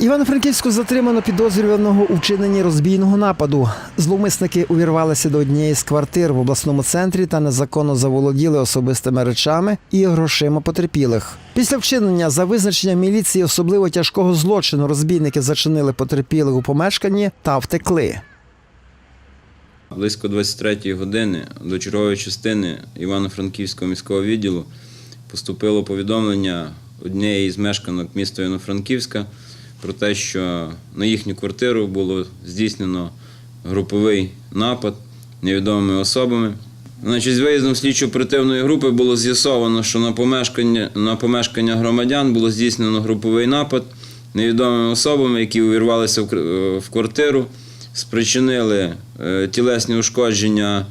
Івано-Франківську затримано підозрюваного у вчиненні розбійного нападу. Зловмисники увірвалися до однієї з квартир в обласному центрі та незаконно заволоділи особистими речами і грошима потерпілих. Після вчинення за визначенням міліції особливо тяжкого злочину розбійники зачинили потерпілих у помешканні та втекли. Близько 23-ї години до чергової частини Івано-Франківського міського відділу поступило повідомлення однієї з мешканок міста Івано-Франківська про те, що на їхню квартиру було здійснено груповий напад невідомими особами. Значить, з виїздом слідчо-оперативної групи було з'ясовано, що на помешкання, на помешкання громадян було здійснено груповий напад невідомими особами, які увірвалися в в квартиру, спричинили е, тілесні ушкодження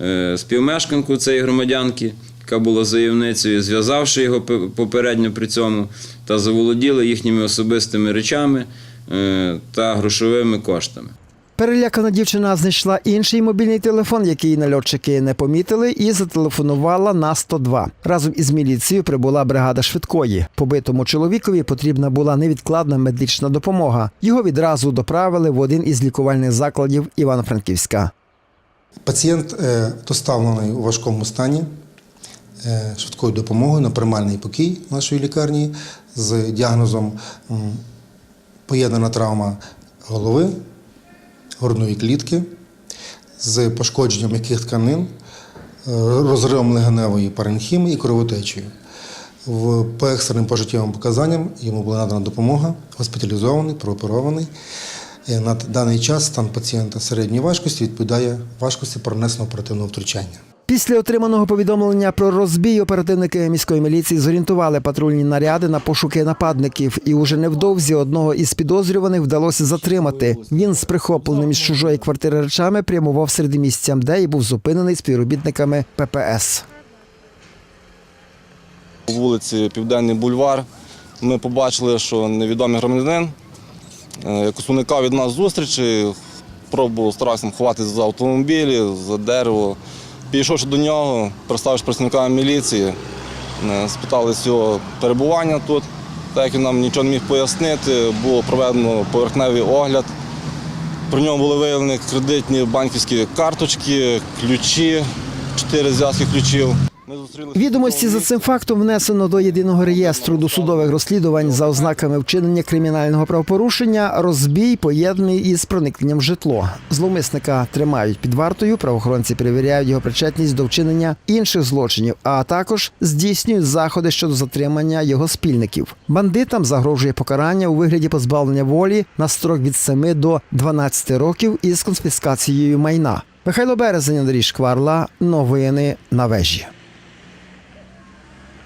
е, співмешканку цієї громадянки, яка була заявницею, зв'язавши його пе- попередньо при цьому, та заволоділи їхніми особистими речами е, та грошовими коштами. Перелякана дівчина знайшла інший мобільний телефон, який нальотчики не помітили, і зателефонувала на 102. Разом із міліцією прибула бригада швидкої. Побитому чоловікові потрібна була невідкладна медична допомога. Його відразу доправили в один із лікувальних закладів Івано-Франківська. Пацієнт е, доставлений у важкому стані е, швидкою допомогою на приймальний покій нашої лікарні з діагнозом поєднана травма голови, грудної клітки з пошкодженням м'яких тканин, е, розривом легеневої паренхіми і кровотечею. По екстреним пожиттєвим показанням йому була надана допомога, госпіталізований, прооперований. Е, На даний час стан пацієнта середньої важкості відповідає важкості пронесеного оперативного втручання. Після отриманого повідомлення про розбій оперативники міської міліції зорієнтували патрульні наряди на пошуки нападників, і уже невдовзі одного із підозрюваних вдалося затримати. Він з прихопленим із чужої квартири речами прямував середмістям, де і був зупинений співробітниками ППС. У вулиці Південний бульвар ми побачили, що невідомий громадянин е, якось уникав від нас зустрічі, пробував старався ховатися за автомобілі, за дерево. Підійшовши до нього, представивши працівника міліції, е, спитали з його перебування тут. Так як він нам нічого не міг пояснити, було проведено поверхневий огляд. При ньому були виявлені кредитні банківські карточки, ключі, чотири зв'язки ключів. Відомості за цим фактом внесено до єдиного реєстру досудових розслідувань за ознаками вчинення кримінального правопорушення, розбій поєднаний із проникненням в житло. Зловмисника тримають під вартою. Правоохоронці перевіряють його причетність до вчинення інших злочинів, а також здійснюють заходи щодо затримання його спільників. Бандитам загрожує покарання у вигляді позбавлення волі на строк від 7 до 12 років із конфіскацією майна. Михайло Березень, Андрій Шкварла. Новини на вежі.